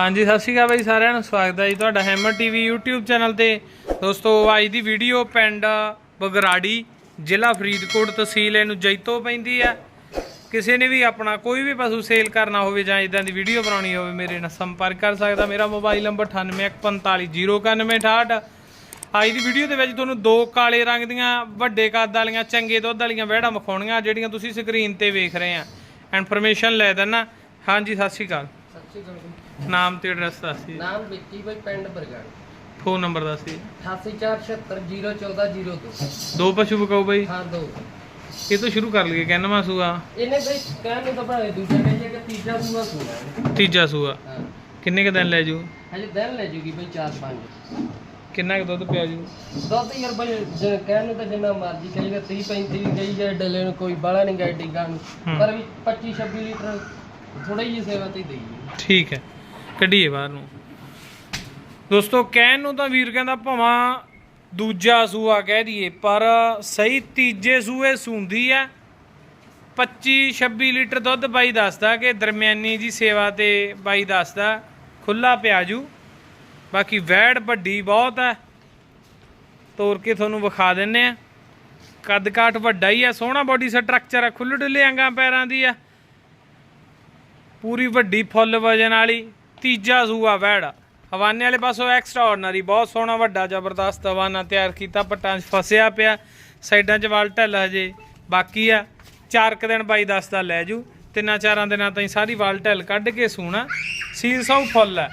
ਹਾਂਜੀ, ਸਤਿ ਸ਼੍ਰੀ ਅਕਾਲ ਬਾਈ ਸਾਰਿਆਂ ਨੂੰ, ਸਵਾਗਤ ਹੈ ਜੀ ਤੁਹਾਡਾ ਹੈਮਰ ਟੀਵੀ YouTube ਚੈਨਲ ਤੇ। ਦੋਸਤੋ, ਅੱਜ ਦੀ ਵੀਡੀਓ ਪਿੰਡ ਬਗਰਾੜੀ, ਜ਼ਿਲ੍ਹਾ ਫਰੀਦਕੋਟ ਤਹਿਸੀਲ ਇਹਨੂੰ ਜੈਤੋ ਪੈਂਦੀ ਆ ਕਿਸੇ ਨੇ ਵੀ ਆਪਣਾ ਕੋਈ ਵੀ ਪਸ਼ੂ ਸੇਲ ਕਰਨਾ ਹੋਵੇ ਜਾਂ ਇਦਾਂ ਦੀ ਵੀਡੀਓ ਬਣਾਉਣੀ ਹੋਵੇ, ਮੇਰੇ ਨਾਲ ਸੰਪਰਕ ਕਰ ਸਕਦਾ। ਮੇਰਾ ਮੋਬਾਈਲ ਨੰਬਰ 9815409168 ਅੱਜ ਦੀ ਵੀਡੀਓ ਦੇ ਵਿੱਚ ਤੁਹਾਨੂੰ ਦੋ ਕਾਲੇ ਰੰਗ ਦੀਆਂ, ਵੱਡੇ ਕੱਦ ਵਾਲੀਆਂ, ਚੰਗੇ ਦੁੱਧ ਵਾਲੀਆਂ ਵਹਿੜਾਂ ਵਿਖਾਉਣੀਆਂ, ਜਿਹੜੀਆਂ ਤੁਸੀਂ ਸਕਰੀਨ ਤੇ ਵੇਖ ਰਹੇ ਆ। ਇਨਫੋਰਮੇਸ਼ਨ ਲੈ ਦੇਣਾ ਹਾਂਜੀ, ਸਤਿ ਸ਼੍ਰੀ ਅਕਾਲ। ਨਾਮ ਤੇ ਐਡਰੈਸ ਦੱਸ ਦਿਓ। ਨਾਮ ਵਿੱਕੀ ਬਾਈ ਪਿੰਡ ਬਰਗੜ। ਫੋਨ ਨੰਬਰ ਦੱਸ ਦਿਓ। 8847701402 ਦੋ। ਪਸ਼ੂ ਬਕਾਓ ਬਾਈ। ਹਾਂ ਦੋ। ਇਹ ਤੋਂ ਸ਼ੁਰੂ ਕਰ ਲਈਏ ਕਹਿੰਨਵਾ ਸੂਆ? ਇਹਨੇ ਬਈ ਕਹਿਣ ਨੂੰ ਤਾਂ ਬਣਾਏ ਦੂਜਾ ਕਹੀਏ ਕਿ ਤੀਜਾ ਸੂਆ ਸੂਆ ਹੈ। ਤੀਜਾ ਸੂਆ। ਹਾਂ। ਕਿੰਨੇ ਕ ਦਿਨ ਲੈ ਜੂ? ਹਜੇ ਦਿਨ ਲੈ ਜੂਗੀ ਬਈ 4-5 ਕਿੰਨਾ ਕ ਦੁੱਧ ਪਿਆ ਜੂ? ਦੁੱਧ ਯਾਰ ਬਈ ਜ- ਕਹਿਣ ਨੂੰ ਤਾਂ ਜਿੰਨਾ ਮਰਜ਼ੀ ਕਹੀਏ 30 35 ਕਹੀ ਜਾਏ ਡਲੇ ਨੂੰ ਕੋਈ ਬਾਲਾ ਨਹੀਂ ਗਾਈ ਡਿੰਗਾ ਨੂੰ। ਹੂੰ। ਪਰ ਵੀ 25 26 ਲੀਟਰ ਥੋੜਾ ਹੀ ਸੇਵਾ ਤੇ ਹੀ ਦੇਈ ਠੀਕ ਹੈ, ਕੱਢੀਏ ਬਾਹਰ ਨੂੰ। ਦੋਸਤੋ, ਕਹਿਣ ਨੂੰ ਤਾਂ ਵੀਰ ਕਹਿੰਦਾ ਭਾਵਾਂ ਦੂਜਾ ਸੂਆ ਕਹਿ ਦਈਏ, ਪਰ ਸਹੀ ਤੀਜੇ ਸੂਏ ਸੂੰਦੀ ਹੈ। 25 26 ਲੀਟਰ ਦੁੱਧ ਬਾਈ ਦੱਸਦਾ ਕਿ ਦਰਮਿਆਨੀ ਜੀ ਸੇਵਾ ਤੇ ਬਾਈ ਦੱਸਦਾ ਖੁੱਲਾ ਪਿਆਜੂ। ਬਾਕੀ ਵੈੜ ਵੱਡੀ ਬਹੁਤ ਹੈ। ਤੋਰ ਕੇ ਤੁਹਾਨੂੰ ਵਿਖਾ ਦਿੰਨੇ ਆ ਕੱਦ ਕਾਠ ਵੱਡਾ ਹੀ ਆ ਸੋਹਣਾ ਬਾਡੀ ਸਟਰਕਚਰ ਆ ਖੁੱਲ੍ਹ ਡੁੱਲੇ ਅੰਗਾਂ ਪੈਰਾਂ ਦੀ ਆ ਪੂਰੀ ਵੱਡੀ ਫੁੱਲ ਵਜਨ ਵਾਲੀ, ਤੀਜਾ ਸੂਆ ਵੈੜ। ਹਵਾਨੇ ਵਾਲੇ ਪਾਸੋਂ ਐਕਸਟਰਾ ਆਰਡੀਨਰੀ ਬਹੁਤ ਸੋਹਣਾ, ਵੱਡਾ, ਜ਼ਬਰਦਸਤ ਹਵਾਨਾ ਤਿਆਰ ਕੀਤਾ, ਪੱਟਾਂ 'ਚ ਫਸਿਆ ਪਿਆ, ਸਾਈਡਾਂ 'ਚ ਵਾਲ ਢਿੱਲ ਹਜੇ ਬਾਕੀ ਆ। ਚਾਰ ਕੁ ਦਿਨ ਬਾਈ ਦੱਸਦਾ ਲੈ ਜੂ, ਤਿੰਨਾਂ ਚਾਰਾਂ ਦਿਨਾਂ ਤਾਈਂ ਸਾਰੀ ਵਾਲ ਢਿੱਲ ਕੱਢ ਕੇ ਸੂਣਾ। ਸੀਲ ਸੌ ਫੁੱਲ ਹੈ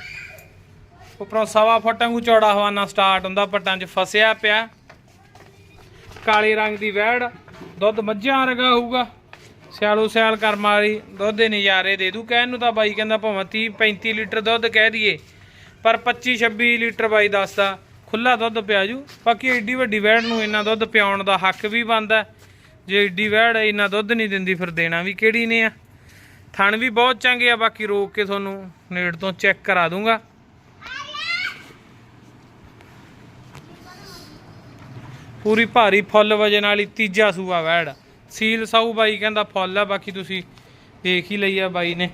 ਉੱਪਰੋਂ ਸਵਾ ਫੁੱਟ ਵਾਂਗੂ ਚੌੜਾ ਹਵਾਨਾ ਸਟਾਰਟ ਹੁੰਦਾ, ਪੱਟਾਂ 'ਚ ਫਸਿਆ ਪਿਆ। ਕਾਲੇ ਰੰਗ ਦੀ ਵੈੜ, ਦੁੱਧ ਮੱਝਾਂ ਵਰਗਾ ਹੋਊਗਾ। ਸਿਆਲੋ ਸਿਆਲ ਕਰਮ ਵਾਲੀ, ਦੁੱਧ ਦੇ ਨਜ਼ਾਰੇ ਦੇ ਦੂ। ਕਹਿਣ ਨੂੰ ਤਾਂ ਬਾਈ ਕਹਿੰਦਾ ਭਾਵੇਂ 30 35 ਲੀਟਰ ਦੁੱਧ ਕਹਿ ਦਈਏ, ਪਰ 25 26 ਲੀਟਰ ਬਾਈ ਦੱਸਦਾ ਖੁੱਲਾ ਦੁੱਧ ਪਿਆ ਜੂ। ਬਾਕੀ ਏਡੀ ਵੱਡੀ ਵੈੜ ਨੂੰ ਇੰਨਾ ਦੁੱਧ ਪਿਆਉਣ ਦਾ ਹੱਕ ਵੀ ਬਣਦਾ। ਜੇ ਏਡੀ ਵੈੜ ਇੰਨਾ ਦੁੱਧ ਨਹੀਂ ਦਿੰਦੀ, ਫਿਰ ਦੇਣਾ ਵੀ ਕਿਹੜੀ ਨੇ ਆ? ਥਣ ਵੀ ਬਹੁਤ ਚੰਗੇ ਆ, ਬਾਕੀ ਰੋਕ ਕੇ ਤੁਹਾਨੂੰ ਨੇੜ ਤੋਂ ਚੈੱਕ ਕਰਾ ਦੂੰਗਾ। ਪੂਰੀ ਭਾਰੀ ਫੁੱਲ ਵਜਨ ਵਾਲੀ ਤੀਜਾ ਸੂਆ ਵੈੜ ਸੀਲ ਸਾਊ ਬਾਈ ਕਹਿੰਦਾ ਫੁੱਲ ਆ ਬਾਕੀ ਤੁਸੀਂ ਦੇਖ ਹੀ ਲਈ ਆ ਬਾਈ ਨੇ।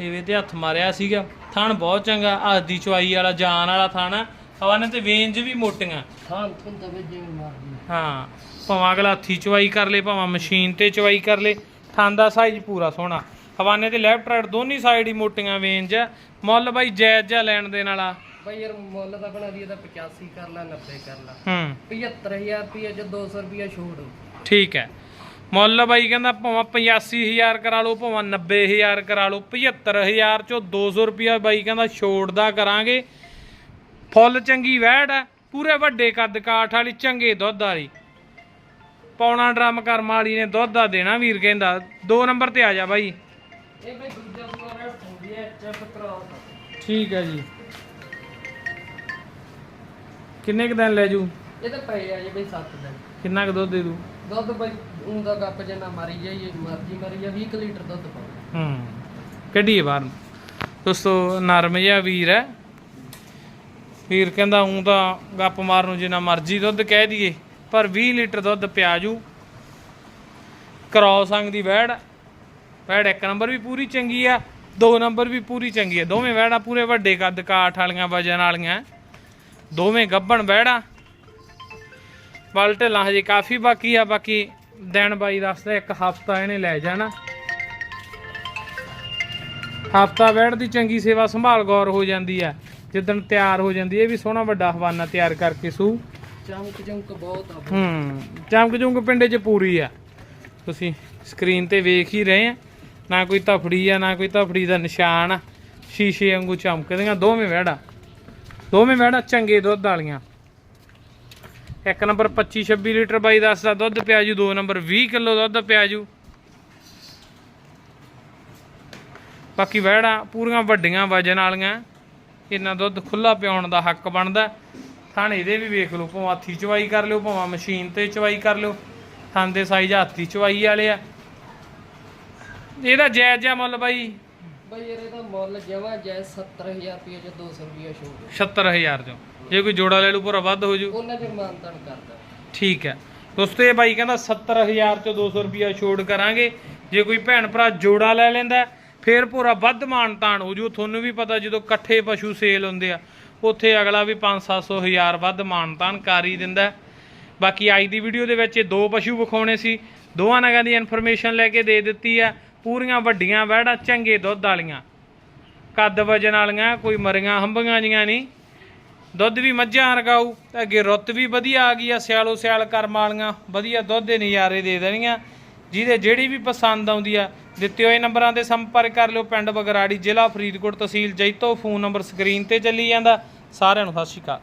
ਇਹਦੇ ਤੇ ਹੱਥ ਮਾਰਿਆ ਸੀਗਾ। ਥਣ ਬਹੁਤ ਚੰਗਾ ਹੱਥ ਦੀ ਚਵਾਈ ਵਾਲਾ ਜਾਨ ਵਾਲਾ ਥਣ ਆ। ਹਵਾਨੇ ਤੇ ਵੇਂਜ ਵੀ ਮੋਟੀਆਂ। ਹਾਂ ਤੁਮ ਤਾਂ ਬਈ ਜਿਵੇਂ ਮਰਜ਼ੀ ਹਾਂ ਭਾਵੇਂ ਅਗਲਾ ਹੱਥੀ ਚਵਾਈ ਕਰ ਲੇ ਭਾਵੇਂ ਮਸ਼ੀਨ ਤੇ ਚਵਾਈ ਕਰ ਲੇ ਥਣ ਦਾ ਸਾਈਜ਼ ਪੂਰਾ ਸੋਹਣਾ। ਹਵਾਨੇ ਤੇ ਲੈਫਟ ਰਾਈਟ ਦੋਨੀ ਸਾਈਡ ਹੀ ਮੋਟੀਆਂ ਵੇਂਜ ਆ। ਮੁੱਲ ਬਾਈ ਜਾਇਜ਼ ਜਿਹਾ ਲੈਣ ਦੇਣ ਵਾਲਾ। ਬਈ ਯਾਰ ਮੁੱਲ ਤਾਂ ਬਣਾ ਦੀ ਇਹਦਾ 85 ਕਰ ਲਾ 90 ਕਰ ਲਾ। ਹੂੰ। 75000 ਰੁਪਏ ਚ 200 ਰੁਪਏ ਛੋੜ। ਠੀਕ ਹੈ। ਮੁੱਲ ਬਾਈ ਕਹਿੰਦਾ ਭਾਵੇਂ 85000 ਕਰਾ ਲਓ ਭਾਵੇਂ 90000 ਕਰਾ ਲਓ 75000 ਚੋਂ 200 ਰੁਪਿਆ ਬਾਈ ਕਹਿੰਦਾ ਛੋੜ ਦਾ ਕਰਾਂਗੇ। ਫੁੱਲ ਚੰਗੀ ਵਹਿੜ ਹੈ ਪੂਰੇ ਵੱਡੇ ਕੱਦ ਕਾਠ ਵਾਲੀ ਚੰਗੇ ਦੁੱਧ ਵਾਲੀ। ਪੌਣਾ ਡਰਮ ਕਰਮ ਵਾਲੀ ਨੇ ਦੁੱਧ ਦਾ ਦੇਣਾ ਵੀਰ ਕਹਿੰਦਾ ਦੋ ਨੰਬਰ ਤੇ ਆ ਜਾ ਬਾਈ। ਇਹ ਬਈ ਦੂਜਾ ਸੂਆ ਰੈਡ ਹੁੰਦੀ ਹੈ ਚੈੱਕ ਕਰਾਓ ਠੀਕ ਹੈ ਜੀ। ਕਿੰਨੇ ਕ ਦਿਨ ਲੈ ਜੂ? ਇਹ ਤਾਂ ਪਏ ਆ ਜੀ ਬਈ 7 ਦਿਨ। ਕਿੰਨਾ ਕ ਦੁੱਧ ਦੇ ਦੂ? ਦੁੱਧ ਬਈ ਉਹ ਗੱਪ ਜਿੰਨਾ ਮਾਰੀ ਜਾਈਏ ਮਰਜ਼ੀ ਮਾਰੀ ਜਾ 20 ਲੀਟਰ ਦੁੱਧ ਪਾਉਣਾ ਹੂੰ ਕੱਢੀਏ ਬਾਹਰ ਨੂੰ। ਦੋਸਤੋ, ਨਰਮ ਜਿਹਾ ਵੀਰ ਹੈ। ਵੀਰ ਕਹਿੰਦਾ ਉਂ ਤਾਂ ਗੱਪ ਮਾਰਨ ਨੂੰ ਜਿੰਨਾ ਮਰਜ਼ੀ ਦੁੱਧ ਕਹਿ ਦਈਏ, ਪਰ 20 ਲੀਟਰ ਦੁੱਧ ਪਿਆਜੂ। ਕ੍ਰੋਸ ਅੰਗ ਦੀ ਵੈੜ ਵੈੜ ਇੱਕ ਨੰਬਰ ਵੀ ਪੂਰੀ ਚੰਗੀ ਆ, ਦੋ ਨੰਬਰ ਵੀ ਪੂਰੀ ਚੰਗੀ ਆ। ਦੋਵੇਂ ਵੈੜਾਂ ਪੂਰੇ ਵੱਡੇ ਕੱਦ, ਕਾਠ ਵਾਲੀਆਂ, ਵਜਨ ਵਾਲੀਆਂ। ਦੋਵੇਂ ਗੱਭਣ ਵੈੜਾਂ ਵੱਲ ਢਿੱਲਾਂ ਹਜੇ ਕਾਫੀ ਬਾਕੀ ਆ ਬਾਕੀ ਦਿਨ ਬਾਈ ਦੱਸਦਾ ਇੱਕ ਹਫਤਾ ਇਹਨੇ ਲੈ ਜਾਣਾ। ਹਫਤਾ ਬੈਠ ਦੀ ਚੰਗੀ ਸੇਵਾ ਸੰਭਾਲ ਗੌਰ ਹੋ ਜਾਂਦੀ ਆ ਜਿੱਦਣ ਤਿਆਰ ਹੋ ਜਾਂਦੀ ਇਹ ਵੀ ਸੋਹਣਾ ਵੱਡਾ ਹਵਾਨਾ ਤਿਆਰ ਕਰਕੇ ਸੂ। ਚਮਕ ਚਮਕ ਬਹੁਤ ਆ ਹੂੰ ਚਮਕ ਚੁੰਕ ਪਿੰਡੇ 'ਚ ਪੂਰੀ ਆ। ਤੁਸੀਂ ਸਕਰੀਨ ਤੇ ਵੇਖ ਹੀ ਰਹੇ ਆ ਨਾ ਕੋਈ ਤਫੜੀ ਆ ਨਾ ਕੋਈ ਤਫੜੀ ਦਾ ਨਿਸ਼ਾਨ ਆ। ਸ਼ੀਸ਼ੇ ਵਾਂਗੂ ਚਮਕਦੀਆਂ ਦੋਵੇਂ ਵਹਿੜਾ। ਦੋਵੇਂ ਵਹਿੜਾ ਚੰਗੇ ਦੁੱਧ ਵਾਲੀਆਂ। ਇੱਕ ਨੰਬਰ 25 26 ਲੀਟਰ ਬਾਈ ਦੱਸਦਾ ਦੁੱਧ ਪਿਆਜੂ ਦੋ ਨੰਬਰ 20 ਕਿਲੋ ਦੁੱਧ ਪਿਆਜੂ ਬਾਕੀ ਵਹਿੜਾ ਪੂਰੀਆਂ ਵੱਡੀਆਂ ਵਜਨ ਵਾਲੀਆਂ ਇੰਨਾ ਦੁੱਧ ਖੁੱਲਾ ਪਿਆਉਣ ਦਾ ਹੱਕ ਬਣਦਾ। ਥਣ ਇਹਦੇ ਵੀ ਵੇਖ ਲਓ ਭਾਵੇਂ ਹੱਥੀ ਚਵਾਈ ਕਰ ਲਿਓ ਭਾਵੇਂ ਮਸ਼ੀਨ ਤੇ ਚਵਾਈ ਕਰ ਲਿਓ ਥਣ ਦੇ ਸਾਈਜ਼ ਹੱਥੀ ਚਵਾਈ ਵਾਲੇ ਆ। ਇਹਦਾ ਜਾਇਜ਼ ਜਿਹਾ ਮੁੱਲ ਬਾਈ? ਬਈ ਇਹਦਾ ਮੁੱਲ ਜਮਾ ਜੈ 70000 ਰੁਪਏ ਚ 200 ਰੁਪਏ ਛੋੜ 77000 ਚੋਂ। ਜੇ ਕੋਈ ਜੋੜਾ ਲੈ ਲੂ ਪੂਰਾ ਵੱਧ ਹੋ ਜੂ। ਉਹਨਾਂ ਮਾਨਤਨ ਕਰਦਾ। ਠੀਕ ਹੈ। ਦੋਸਤੋ ਇਹ ਬਾਈ ਕਹਿੰਦਾ 70000 ਚੋਂ 200 ਰੁਪਿਆ ਛੋੜ ਕਰਾਂਗੇ। ਜੇ ਕੋਈ ਭੈਣ ਭਰਾ ਜੋੜਾ ਲੈ ਲੈਂਦਾ ਫੇਰ ਪੂਰਾ ਵੱਧ ਮਾਨ ਤਾਨ ਹੋ ਜੂ। ਤੁਹਾਨੂੰ ਵੀ ਪਤਾ ਜਦੋਂ ਇਕੱਠੇ ਪਸ਼ੂ ਸੇਲ ਹੁੰਦੇ ਆ ਉੱਥੇ ਅਗਲਾ ਵੀ 5-700 ਹਜ਼ਾਰ ਵੱਧ ਮਾਨ ਤਾਨ ਕਰ ਹੀ ਦਿੰਦਾ। ਬਾਕੀ ਅੱਜ ਦੀ ਵੀਡੀਓ ਦੇ ਵਿੱਚ ਇਹ ਦੋ ਪਸ਼ੂ ਵਿਖਾਉਣੇ ਸੀ। ਦੋਵਾਂ ਨਗਾਂ ਦੀ ਇਨਫੋਰਮੇਸ਼ਨ ਲੈ ਕੇ ਦੇ ਦਿੱਤੀ ਆ ਪੂਰੀਆਂ ਵੱਡੀਆਂ ਵਹਿੜਾਂ ਚੰਗੇ ਦੁੱਧ ਵਾਲੀਆਂ। ਕੱਦ ਵਜਨ ਵਾਲੀਆਂ ਕੋਈ ਮਰੀਆਂ ਹੰਬੀਆਂ ਜੀਆਂ ਨਹੀਂ। ਦੁੱਧ ਵੀ ਮੱਝਾਂ ਰਗਾਊ ਤੇ ਅੱਗੇ ਰੁੱਤ ਵੀ ਵਧੀਆ ਆ ਗਈ ਆ, ਸਿਆਲੋ ਸਿਆਲ ਕਰਮ ਵਾਲੀਆਂ, ਵਧੀਆ ਦੁੱਧ ਦੇ ਨਜ਼ਾਰੇ ਦੇ ਦੇਣੀਆਂ ਜਿਹਦੇ ਜਿਹੜੀ ਵੀ ਪਸੰਦ ਆਉਂਦੀ ਆ, ਦਿੱਤੇ ਹੋਏ ਨੰਬਰਾਂ ਤੇ ਸੰਪਰਕ ਕਰ ਲਿਓ ਪਿੰਡ ਬਗਰਾੜੀ ਜ਼ਿਲ੍ਹਾ ਫਰੀਦਕੋਟ ਤਹਿਸੀਲ ਜੈਤੋ, ਫੋਨ ਨੰਬਰ ਸਕਰੀਨ ਤੇ ਚੱਲੀ ਜਾਂਦਾ। ਸਾਰਿਆਂ ਨੂੰ ਸਤਿ ਸ਼੍ਰੀ ਅਕਾਲ।